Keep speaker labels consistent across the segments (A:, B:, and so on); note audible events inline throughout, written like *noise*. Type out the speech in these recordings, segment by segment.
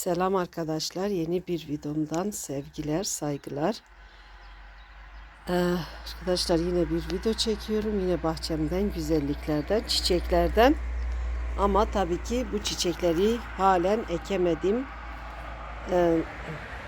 A: Selam arkadaşlar. Yeni bir videomdan sevgiler, saygılar. Ee, arkadaşlar yine bir video çekiyorum. Yine bahçemden, güzelliklerden, çiçeklerden. Ama tabii ki bu çiçekleri halen ekemedim. Ee,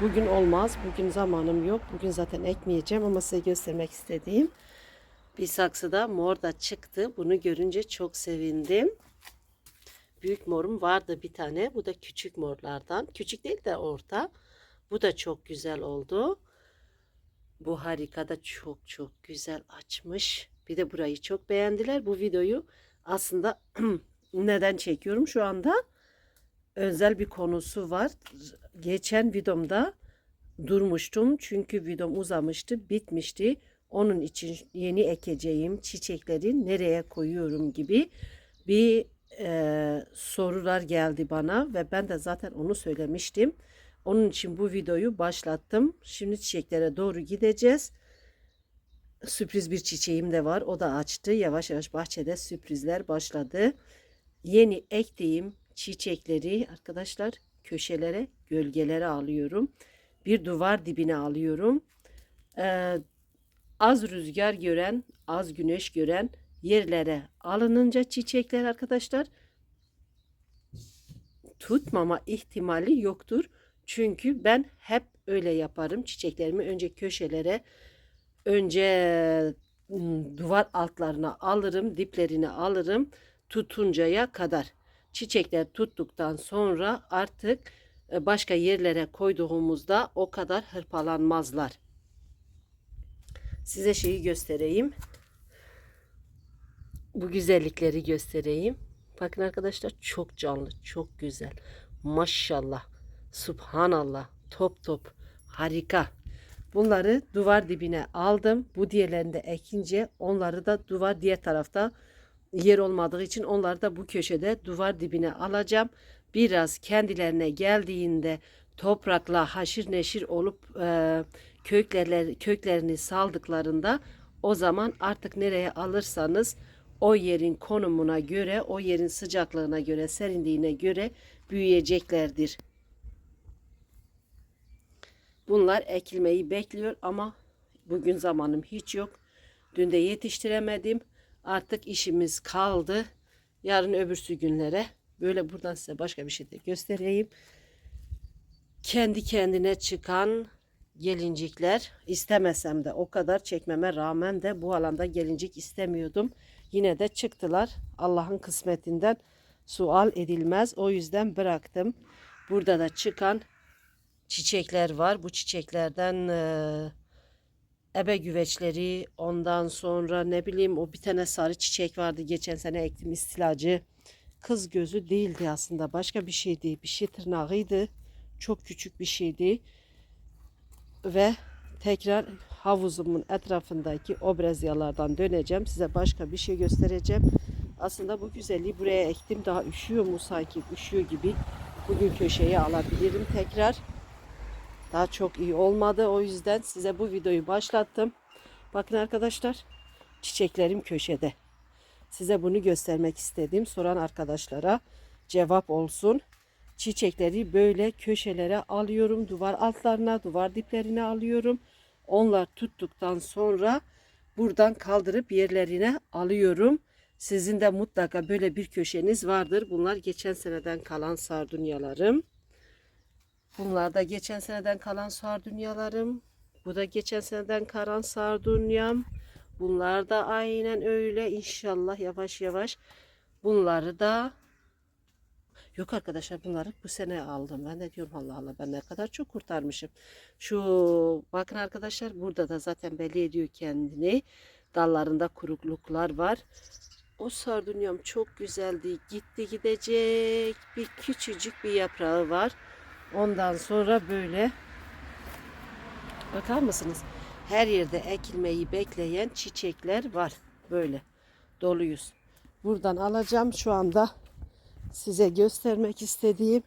A: bugün olmaz. Bugün zamanım yok. Bugün zaten ekmeyeceğim ama size göstermek istediğim bir saksıda mor da çıktı. Bunu görünce çok sevindim. Büyük morum vardı bir tane. Bu da küçük morlardan. Küçük değil de orta. Bu da çok güzel oldu. Bu harika da çok çok güzel açmış. Bir de burayı çok beğendiler. Bu videoyu aslında *clears throat* neden çekiyorum şu anda? Özel bir konusu var. Geçen videomda durmuştum. Çünkü videom uzamıştı, bitmişti. Onun için yeni ekeceğim çiçekleri nereye koyuyorum gibi bir e, sorular geldi bana ve ben de zaten onu söylemiştim. Onun için bu videoyu başlattım. Şimdi çiçeklere doğru gideceğiz. Sürpriz bir çiçeğim de var. O da açtı. Yavaş yavaş bahçede sürprizler başladı. Yeni ektiğim çiçekleri arkadaşlar köşelere, gölgelere alıyorum. Bir duvar dibine alıyorum. Ee, az rüzgar gören, az güneş gören yerlere alınınca çiçekler arkadaşlar tutmama ihtimali yoktur. Çünkü ben hep öyle yaparım. Çiçeklerimi önce köşelere, önce ım, duvar altlarına alırım, diplerini alırım tutuncaya kadar. Çiçekler tuttuktan sonra artık e, başka yerlere koyduğumuzda o kadar hırpalanmazlar. Size şeyi göstereyim bu güzellikleri göstereyim. Bakın arkadaşlar çok canlı, çok güzel. Maşallah, subhanallah, top top, harika. Bunları duvar dibine aldım. Bu diğerlerini de ekince onları da duvar diğer tarafta yer olmadığı için onları da bu köşede duvar dibine alacağım. Biraz kendilerine geldiğinde toprakla haşir neşir olup e, köklerini saldıklarında o zaman artık nereye alırsanız o yerin konumuna göre, o yerin sıcaklığına göre, serinliğine göre büyüyeceklerdir. Bunlar ekilmeyi bekliyor ama bugün zamanım hiç yok. Dün de yetiştiremedim. Artık işimiz kaldı. Yarın öbürsü günlere böyle buradan size başka bir şey de göstereyim. Kendi kendine çıkan gelincikler istemesem de o kadar çekmeme rağmen de bu alanda gelincik istemiyordum. Yine de çıktılar. Allah'ın kısmetinden sual edilmez. O yüzden bıraktım. Burada da çıkan çiçekler var. Bu çiçeklerden e, ebe güveçleri, ondan sonra ne bileyim o bir tane sarı çiçek vardı. Geçen sene ektim istilacı. Kız gözü değildi aslında. Başka bir şeydi. Bir şey tırnağıydı. Çok küçük bir şeydi. Ve tekrar havuzumun etrafındaki obrezyalardan döneceğim. Size başka bir şey göstereceğim. Aslında bu güzelliği buraya ektim. Daha üşüyor mu sanki? Üşüyor gibi. Bugün köşeye alabilirim tekrar. Daha çok iyi olmadı. O yüzden size bu videoyu başlattım. Bakın arkadaşlar. Çiçeklerim köşede. Size bunu göstermek istedim. Soran arkadaşlara cevap olsun. Çiçekleri böyle köşelere alıyorum. Duvar altlarına, duvar diplerine alıyorum. Onlar tuttuktan sonra buradan kaldırıp yerlerine alıyorum. Sizin de mutlaka böyle bir köşeniz vardır. Bunlar geçen seneden kalan sardunyalarım. Bunlar da geçen seneden kalan sardunyalarım. Bu da geçen seneden kalan sardunyam. Bunlar da aynen öyle inşallah yavaş yavaş. Bunları da Yok arkadaşlar bunları bu sene aldım. Ben de diyorum Allah Allah ben ne kadar çok kurtarmışım. Şu bakın arkadaşlar burada da zaten belli ediyor kendini. Dallarında kurukluklar var. O sardunyam çok güzeldi. Gitti gidecek. Bir küçücük bir yaprağı var. Ondan sonra böyle bakar mısınız? Her yerde ekilmeyi bekleyen çiçekler var. Böyle doluyuz. Buradan alacağım şu anda size göstermek istediğim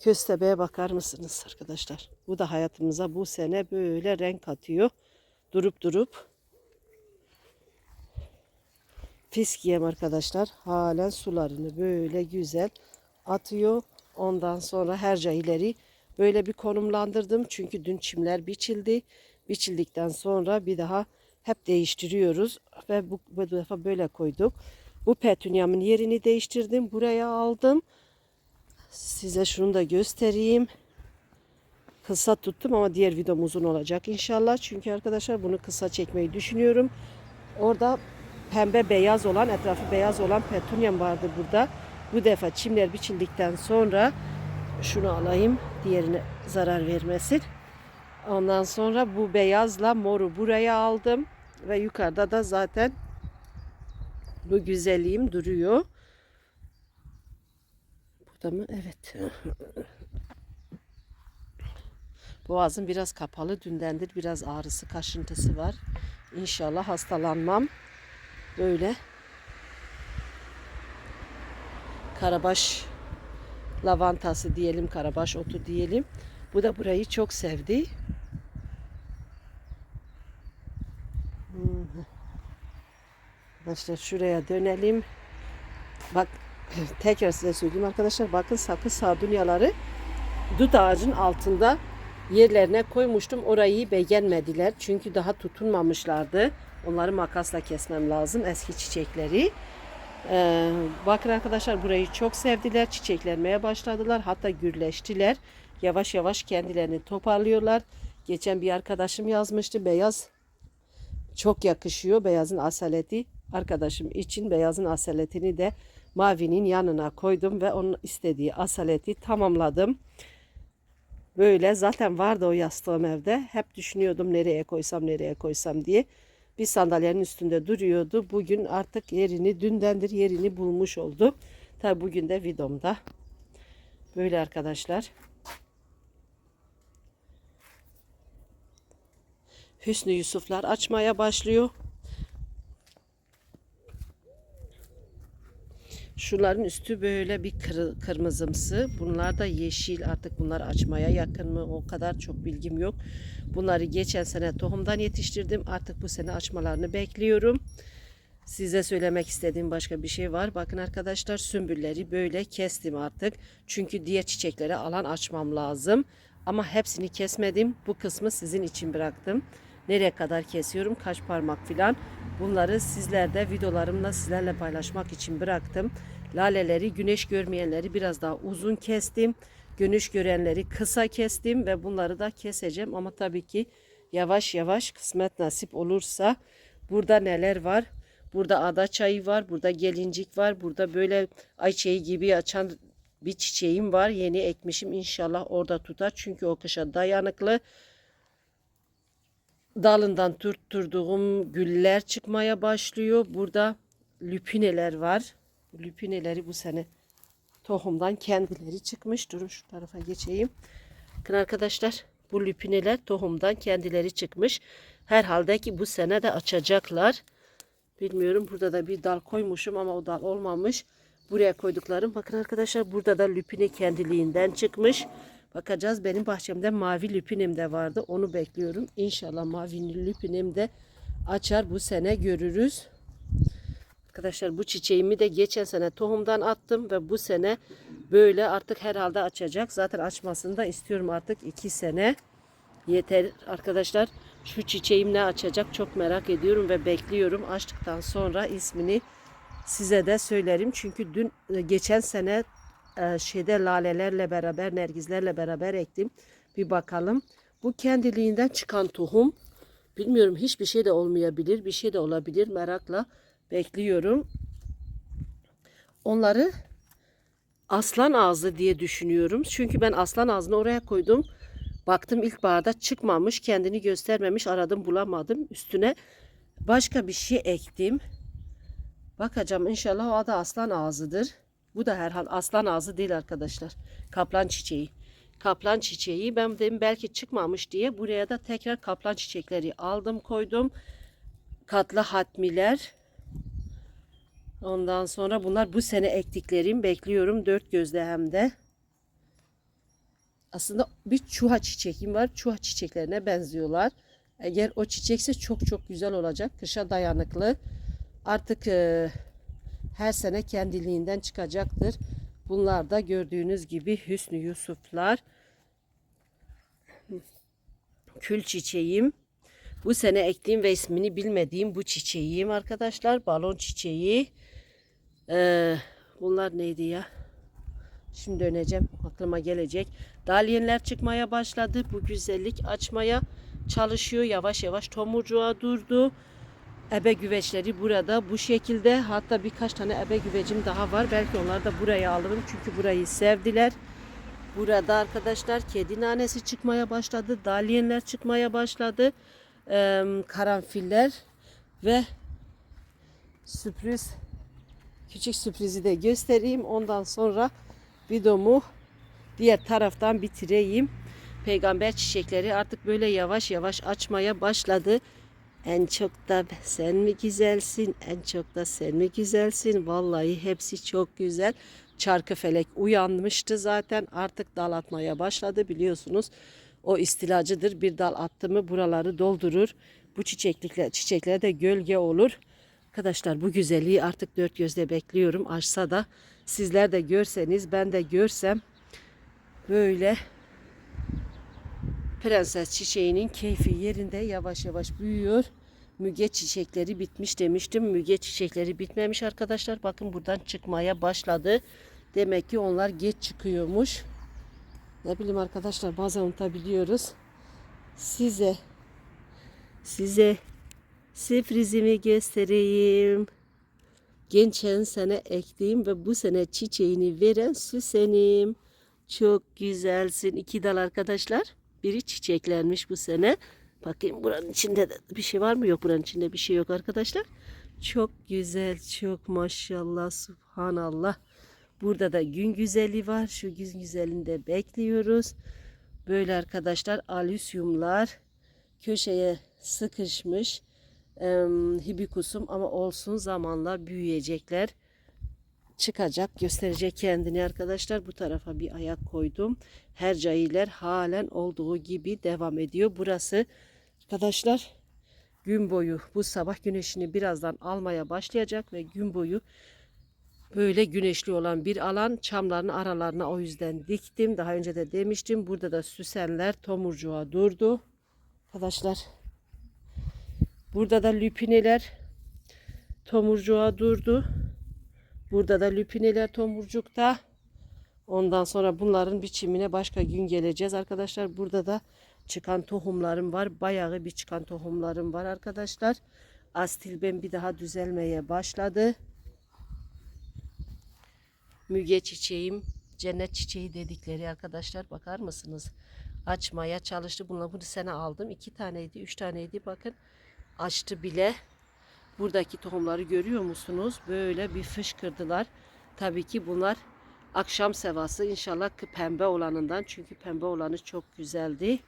A: köstebeğe bakar mısınız arkadaşlar? Bu da hayatımıza bu sene böyle renk atıyor. Durup durup fiskiyem arkadaşlar halen sularını böyle güzel atıyor. Ondan sonra herca ileri böyle bir konumlandırdım. Çünkü dün çimler biçildi. Biçildikten sonra bir daha hep değiştiriyoruz. Ve bu, bu defa böyle koyduk. Bu petunyamın yerini değiştirdim. Buraya aldım. Size şunu da göstereyim. Kısa tuttum ama diğer videom uzun olacak inşallah. Çünkü arkadaşlar bunu kısa çekmeyi düşünüyorum. Orada pembe beyaz olan, etrafı beyaz olan petunyam vardı burada. Bu defa çimler biçildikten sonra şunu alayım. Diğerine zarar vermesin. Ondan sonra bu beyazla moru buraya aldım. Ve yukarıda da zaten bu güzelliğim duruyor. Burada mı? Evet. *laughs* Boğazım biraz kapalı. Dündendir biraz ağrısı, kaşıntısı var. İnşallah hastalanmam. Böyle. Karabaş lavantası diyelim, karabaş otu diyelim. Bu da burayı çok sevdi. Hmm. Arkadaşlar şuraya dönelim. Bak tekrar size söyleyeyim arkadaşlar. Bakın sakız sardunyaları dut ağacın altında yerlerine koymuştum. Orayı beğenmediler. Çünkü daha tutunmamışlardı. Onları makasla kesmem lazım. Eski çiçekleri. Ee, bakın arkadaşlar burayı çok sevdiler. Çiçeklenmeye başladılar. Hatta gürleştiler. Yavaş yavaş kendilerini toparlıyorlar. Geçen bir arkadaşım yazmıştı. Beyaz çok yakışıyor. Beyazın asaleti. Arkadaşım için beyazın asaletini de mavinin yanına koydum ve onun istediği asaleti tamamladım. Böyle zaten vardı o yastığım evde. Hep düşünüyordum nereye koysam nereye koysam diye. Bir sandalyenin üstünde duruyordu. Bugün artık yerini dündendir yerini bulmuş oldu. Tabi bugün de videomda. Böyle arkadaşlar. Hüsnü Yusuflar açmaya başlıyor. Şunların üstü böyle bir kır, kırmızımsı. Bunlar da yeşil. Artık bunlar açmaya yakın mı? O kadar çok bilgim yok. Bunları geçen sene tohumdan yetiştirdim. Artık bu sene açmalarını bekliyorum. Size söylemek istediğim başka bir şey var. Bakın arkadaşlar sümbülleri böyle kestim artık. Çünkü diğer çiçeklere alan açmam lazım. Ama hepsini kesmedim. Bu kısmı sizin için bıraktım. Nereye kadar kesiyorum? Kaç parmak filan. Bunları sizlerde videolarımla sizlerle paylaşmak için bıraktım. Laleleri güneş görmeyenleri biraz daha uzun kestim. Güneş görenleri kısa kestim ve bunları da keseceğim ama tabii ki yavaş yavaş kısmet nasip olursa burada neler var? Burada ada çayı var, burada gelincik var, burada böyle ayçiçeği gibi açan bir çiçeğim var. Yeni ekmişim inşallah orada tutar çünkü o kışa dayanıklı dalından tutturduğum güller çıkmaya başlıyor. Burada lüpineler var. Lüpineleri bu sene tohumdan kendileri çıkmış. Durun şu tarafa geçeyim. Bakın arkadaşlar bu lüpineler tohumdan kendileri çıkmış. Herhalde ki bu sene de açacaklar. Bilmiyorum burada da bir dal koymuşum ama o dal olmamış. Buraya koyduklarım bakın arkadaşlar burada da lüpine kendiliğinden çıkmış. Bakacağız. Benim bahçemde mavi lüpinim de vardı. Onu bekliyorum. İnşallah mavi lüpinim de açar. Bu sene görürüz. Arkadaşlar bu çiçeğimi de geçen sene tohumdan attım ve bu sene böyle artık herhalde açacak. Zaten açmasını da istiyorum artık iki sene. Yeter arkadaşlar. Şu çiçeğim ne açacak çok merak ediyorum ve bekliyorum. Açtıktan sonra ismini size de söylerim. Çünkü dün geçen sene e, şeyde lalelerle beraber, nergizlerle beraber ektim. Bir bakalım. Bu kendiliğinden çıkan tohum. Bilmiyorum hiçbir şey de olmayabilir. Bir şey de olabilir. Merakla bekliyorum. Onları aslan ağzı diye düşünüyorum. Çünkü ben aslan ağzını oraya koydum. Baktım ilkbaharda çıkmamış, kendini göstermemiş, aradım bulamadım. Üstüne başka bir şey ektim. Bakacağım inşallah o da aslan ağzıdır. Bu da herhal aslan ağzı değil arkadaşlar. Kaplan çiçeği. Kaplan çiçeği ben dedim belki çıkmamış diye buraya da tekrar kaplan çiçekleri aldım koydum. Katlı hatmiler. Ondan sonra bunlar bu sene ektiklerim bekliyorum dört gözle hem de. Aslında bir çuha çiçeğim var. Çuha çiçeklerine benziyorlar. Eğer o çiçekse çok çok güzel olacak. Kışa dayanıklı. Artık e, her sene kendiliğinden çıkacaktır. Bunlar da gördüğünüz gibi Hüsnü Yusuflar. Kül çiçeğim. Bu sene ektiğim ve ismini bilmediğim bu çiçeğim arkadaşlar. Balon çiçeği. Ee, bunlar neydi ya? Şimdi döneceğim. Aklıma gelecek. Dalyenler çıkmaya başladı. Bu güzellik açmaya çalışıyor. Yavaş yavaş tomurcuğa durdu. Ebe güveçleri burada bu şekilde. Hatta birkaç tane ebe güvecim daha var. Belki onları da buraya alırım. Çünkü burayı sevdiler. Burada arkadaşlar kedi nanesi çıkmaya başladı. Dalyenler çıkmaya başladı. Ee, karanfiller ve sürpriz küçük sürprizi de göstereyim. Ondan sonra videomu diğer taraftan bitireyim. Peygamber çiçekleri artık böyle yavaş yavaş açmaya başladı. En çok da sen mi güzelsin? En çok da sen mi güzelsin? Vallahi hepsi çok güzel. Çarkıfelek uyanmıştı zaten. Artık dal atmaya başladı biliyorsunuz. O istilacıdır. Bir dal attı mı buraları doldurur. Bu çiçeklikler, çiçekler de gölge olur. Arkadaşlar bu güzelliği artık dört gözle bekliyorum. Açsa da sizler de görseniz ben de görsem böyle prenses çiçeğinin keyfi yerinde yavaş yavaş büyüyor. Müge çiçekleri bitmiş demiştim. Müge çiçekleri bitmemiş arkadaşlar. Bakın buradan çıkmaya başladı. Demek ki onlar geç çıkıyormuş. Ne bileyim arkadaşlar bazen unutabiliyoruz. Size size sürprizimi göstereyim. Geçen sene ektiğim ve bu sene çiçeğini veren süsenim. Çok güzelsin. İki dal arkadaşlar. Biri çiçeklenmiş bu sene. Bakayım buranın içinde de bir şey var mı? Yok buranın içinde bir şey yok arkadaşlar. Çok güzel, çok maşallah, subhanallah. Burada da gün güzeli var. Şu gün güzelini de bekliyoruz. Böyle arkadaşlar alüsyumlar köşeye sıkışmış. Ee, hibikusum ama olsun zamanla büyüyecekler. Çıkacak, gösterecek kendini arkadaşlar. Bu tarafa bir ayak koydum. Hercailer halen olduğu gibi devam ediyor. Burası arkadaşlar gün boyu bu sabah güneşini birazdan almaya başlayacak ve gün boyu böyle güneşli olan bir alan çamların aralarına o yüzden diktim. Daha önce de demiştim. Burada da süsenler tomurcuğa durdu. Arkadaşlar burada da lüpineler tomurcuğa durdu. Burada da lüpineler tomurcukta. Ondan sonra bunların biçimine başka gün geleceğiz arkadaşlar. Burada da çıkan tohumlarım var. Bayağı bir çıkan tohumlarım var arkadaşlar. Astilben bir daha düzelmeye başladı. Müge çiçeğim, cennet çiçeği dedikleri arkadaşlar bakar mısınız? Açmaya çalıştı. Bunları bu sene aldım. iki taneydi, üç taneydi. Bakın açtı bile. Buradaki tohumları görüyor musunuz? Böyle bir fışkırdılar. Tabii ki bunlar akşam sevası. İnşallah ki pembe olanından. Çünkü pembe olanı çok güzeldi.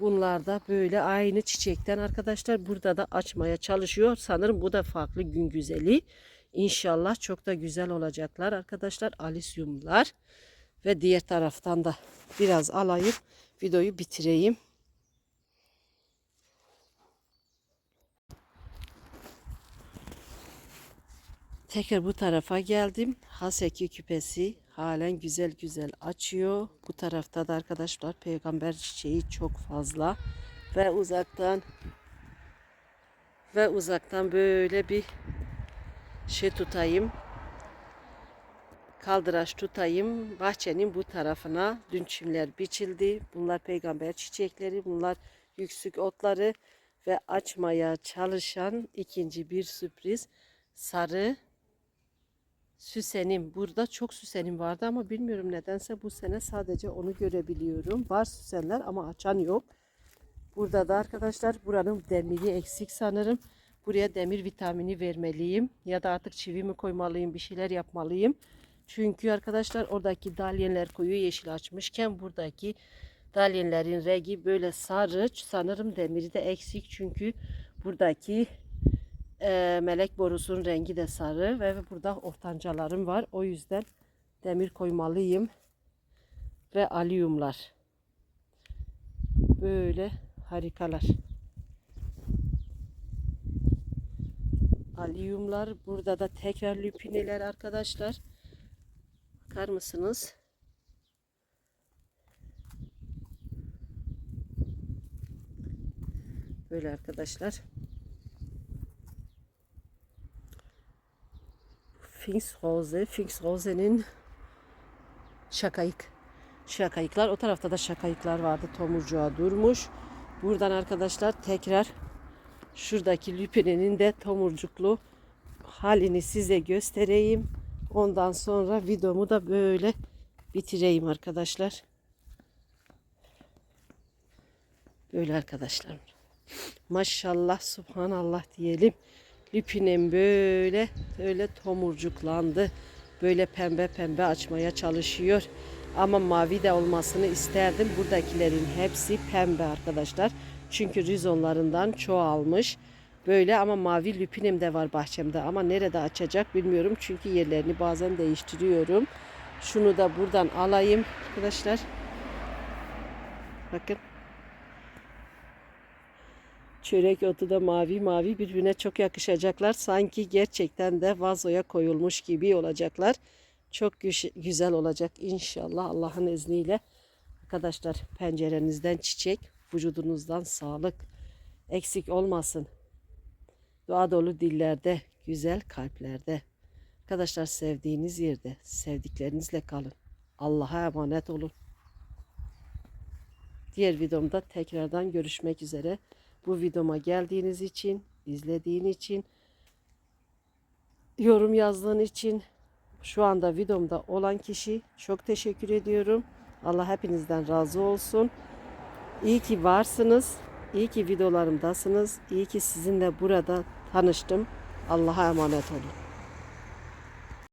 A: Bunlar da böyle aynı çiçekten arkadaşlar burada da açmaya çalışıyor. Sanırım bu da farklı gün güzeli. İnşallah çok da güzel olacaklar arkadaşlar. Alisyumlar. Ve diğer taraftan da biraz alayım. Videoyu bitireyim. Tekrar bu tarafa geldim. Haseki küpesi halen güzel güzel açıyor. Bu tarafta da arkadaşlar peygamber çiçeği çok fazla. Ve uzaktan ve uzaktan böyle bir şey tutayım. Kaldıraç tutayım. Bahçenin bu tarafına dün çimler biçildi. Bunlar peygamber çiçekleri. Bunlar yüksük otları ve açmaya çalışan ikinci bir sürpriz sarı süsenim. Burada çok süsenim vardı ama bilmiyorum nedense bu sene sadece onu görebiliyorum. Var süsenler ama açan yok. Burada da arkadaşlar buranın demiri eksik sanırım. Buraya demir vitamini vermeliyim. Ya da artık çivi mi koymalıyım bir şeyler yapmalıyım. Çünkü arkadaşlar oradaki dalyenler koyu yeşil açmışken buradaki dalyenlerin rengi böyle sarı. Sanırım demiri de eksik çünkü buradaki e, melek borusunun rengi de sarı ve burada ortancalarım var. O yüzden demir koymalıyım. Ve aliyumlar. Böyle harikalar. Aliyumlar. Burada da tekrar lüpineler arkadaşlar. Bakar mısınız? Böyle arkadaşlar. Pfingstrose, Pfingstros'e'nin şakayık. Şakayıklar. O tarafta da şakayıklar vardı. Tomurcuğa durmuş. Buradan arkadaşlar tekrar şuradaki lüpinenin de tomurcuklu halini size göstereyim. Ondan sonra videomu da böyle bitireyim arkadaşlar. Böyle arkadaşlar. Maşallah subhanallah diyelim. Lüpinem böyle böyle tomurcuklandı. Böyle pembe pembe açmaya çalışıyor. Ama mavi de olmasını isterdim. Buradakilerin hepsi pembe arkadaşlar. Çünkü rizonlarından çoğalmış. Böyle ama mavi lüpinim de var bahçemde. Ama nerede açacak bilmiyorum. Çünkü yerlerini bazen değiştiriyorum. Şunu da buradan alayım arkadaşlar. Bakın. Çörek otu da mavi mavi birbirine çok yakışacaklar. Sanki gerçekten de vazoya koyulmuş gibi olacaklar. Çok güzel olacak inşallah Allah'ın izniyle. Arkadaşlar pencerenizden çiçek, vücudunuzdan sağlık eksik olmasın. Dua dolu dillerde, güzel kalplerde. Arkadaşlar sevdiğiniz yerde, sevdiklerinizle kalın. Allah'a emanet olun. Diğer videomda tekrardan görüşmek üzere. Bu videoma geldiğiniz için, izlediğin için, yorum yazdığın için, şu anda videomda olan kişi çok teşekkür ediyorum. Allah hepinizden razı olsun. İyi ki varsınız. İyi ki videolarımdasınız. İyi ki sizinle burada tanıştım. Allah'a emanet olun.